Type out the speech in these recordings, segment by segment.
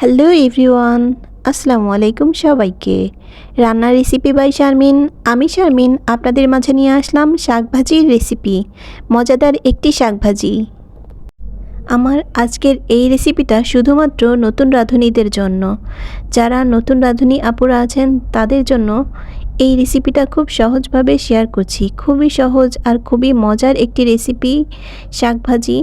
Hello everyone আসসালামু আলাইকুম সবাইকে। রান্নার রেসিপি বাই শারমিন আমি শারমিন আপনাদের মাঝে নিয়ে আসলাম শাকভাজির রেসিপি মজাদার একটি শাকভাজি। আমার আজকের এই রেসিপিটা শুধুমাত্র নতুন রাঁধুনিদের জন্য। যারা নতুন রাঁধুনি আপুরা আছেন, তাদের জন্য এই রেসিপিটা খুব সহজভাবে শেয়ার করছি। খুবই সহজ আর খুবই মজার একটি রেসিপি শাকভাজি।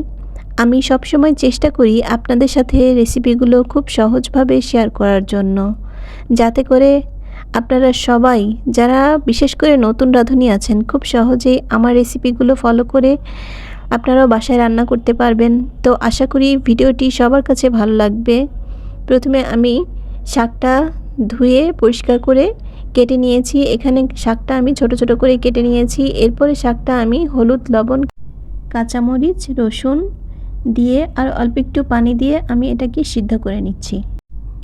আমি সবসময় চেষ্টা করি আপনাদের সাথে রেসিপিগুলো খুব সহজভাবে শেয়ার করার জন্য। যাতে করে আপনারা সবাই, যারা বিশেষ করে নতুন রাঁধুনি আছেন, খুব সহজেই আমার রেসিপিগুলো ফলো করে আপনারাও বাসায় রান্না করতে পারবেন। তো আশা করি ভিডিওটি সবার কাছে ভালো লাগবে। প্রথমে আমি শাকটা ধুয়ে পরিষ্কার করে কেটে নিয়েছি। এখানে শাকটা আমি ছোট ছোট করে কেটে নিয়েছি। এরপরে শাকটা আমি হলুদ, লবণ, কাঁচামরিচ, রসুন দিয়ে আর অল্প একটু পানি দিয়ে আমি এটাকে সিদ্ধ করে নিচ্ছি।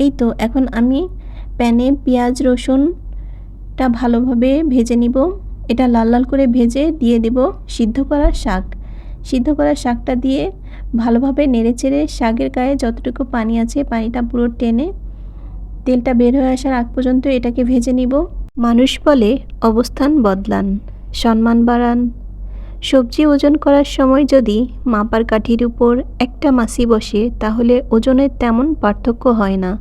এই তো, এখন আমি প্যানে পেঁয়াজ, রসুনটা ভালোভাবে ভেজে নিব। এটা লাল লাল করে ভেজে দিয়ে দেব সিদ্ধ করা শাক। সিদ্ধ করা শাকটা দিয়ে ভালোভাবে নেড়ে চেড়ে শাকের গায়ে যতটুকু পানি আছে, পানিটা পুরো টেনে তেলটা বের হয়ে আসার আগ পর্যন্ত এটাকে ভেজে নিব। মানুষ বলে অবস্থান বদলান, সম্মান বাড়ান। সবজি ওজন করার সময় যদি মাপার কাঠির উপর একটা মাসি বসে, তাহলে ওজনের তেমন পার্থক্য হয় না।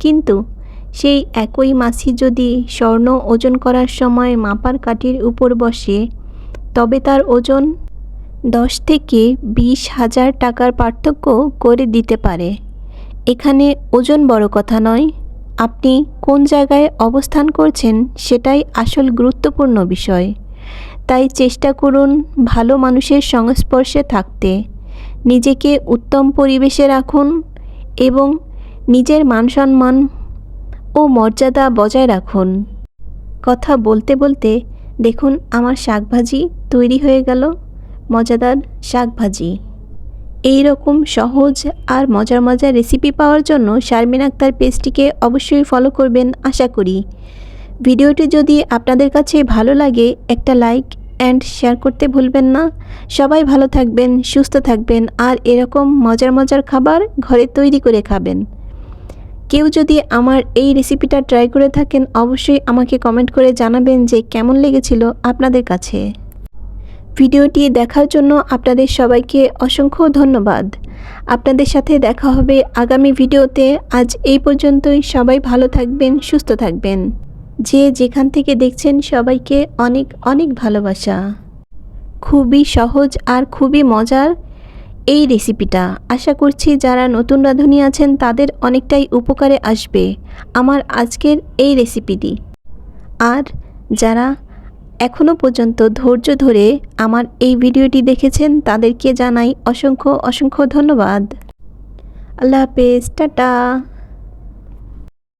কিন্তু সেই একই মাছি যদি স্বর্ণ ওজন করার সময় মাপার কাঠির উপর বসে, তবে তার ওজন দশ থেকে বিশ হাজার টাকার পার্থক্য করে দিতে পারে। এখানে ওজন বড় কথা নয়। আপনি কোন জায়গায় অবস্থান করছেন, সেটাই আসল গুরুত্বপূর্ণ বিষয়। তাই চেষ্টা করুন ভালো মানুষের সংস্পর্শে থাকতে। নিজেকে উত্তম পরিবেশে রাখুন এবং নিজের মান সম্মান ও মর্যাদা বজায় রাখুন। কথা বলতে বলতে দেখুন আমার শাকভাজি তৈরি হয়ে গেল, মজাদার শাকভাজি। এই রকম সহজ আর মজার মজার রেসিপি পাওয়ার জন্য শারমিন আক্তার পেজটিকে অবশ্যই ফলো করবেন, আশা করি। ভিডিওটি যদি আপনাদের কাছে ভালো লাগে, একটা লাইক অ্যান্ড শেয়ার করতে ভুলবেন না। সবাই ভালো থাকবেন, সুস্থ থাকবেন, আর এরকম মজার মজার খাবার ঘরে তৈরি করে খাবেন। কেউ যদি আমার এই রেসিপিটা ট্রাই করে থাকেন, অবশ্যই আমাকে কমেন্ট করে জানাবেন যে কেমন লেগেছিল আপনাদের কাছে। ভিডিওটি দেখার জন্য আপনাদের সবাইকে অসংখ্য ধন্যবাদ। আপনাদের সাথে দেখা হবে আগামী ভিডিওতে। আজ এই পর্যন্তই। সবাই ভালো থাকবেন, সুস্থ থাকবেন। যে যেখান থেকে দেখছেন সবাইকে অনেক অনেক ভালোবাসা। খুবই সহজ আর খুবই মজার এই রেসিপিটা আশা করছি যারা নতুন রাঁধুনি আছেন তাদের অনেকটাই উপকারে আসবে আমার আজকের এই রেসিপিটি আর যারা এখনও পর্যন্ত ধৈর্য ধরে আমার এই ভিডিওটি দেখেছেন তাদেরকে জানাই অসংখ্য অসংখ্য ধন্যবাদ। আল্লাহ হাফেজ, টাটা।